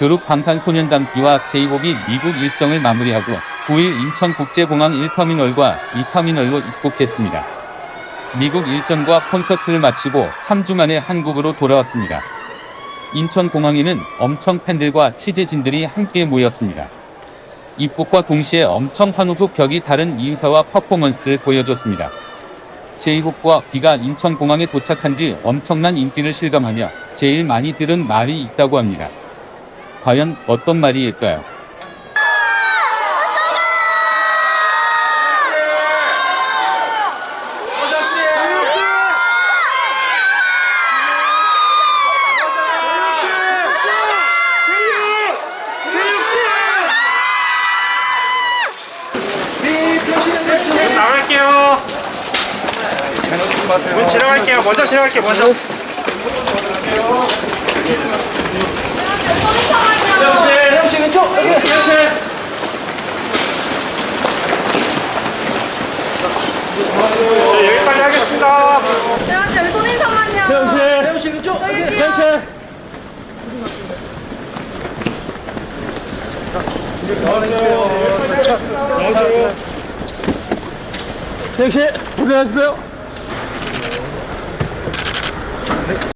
그룹 방탄소년단비와 제이홉이 미국 일정을 마무리하고 9일 인천국제공항 1터미널과 2터미널로 입국했습니다. 미국 일정과 콘서트를 마치고 3주 만에 한국으로 돌아왔습니다. 인천공항에는 엄청 팬들과 취재진들이 함께 모였습니다. 입국과 동시에 엄청 환호 격이 다른 인사와 퍼포먼스를 보여줬습니다. 제이홉과 비가 인천공항에 도착한 뒤 엄청난 인기를 실감하며 제일 많이 들은 말이 있다고 합니다. 과연 어떤. 문 지나갈게요. 먼저 지나갈게요. 먼저. 네, 여기까지 하겠습니다. 대현 씨, 우리 손인상만요. 혜영 씨 왼쪽. 혜영 씨. 혜영 씨 고생하셨어요.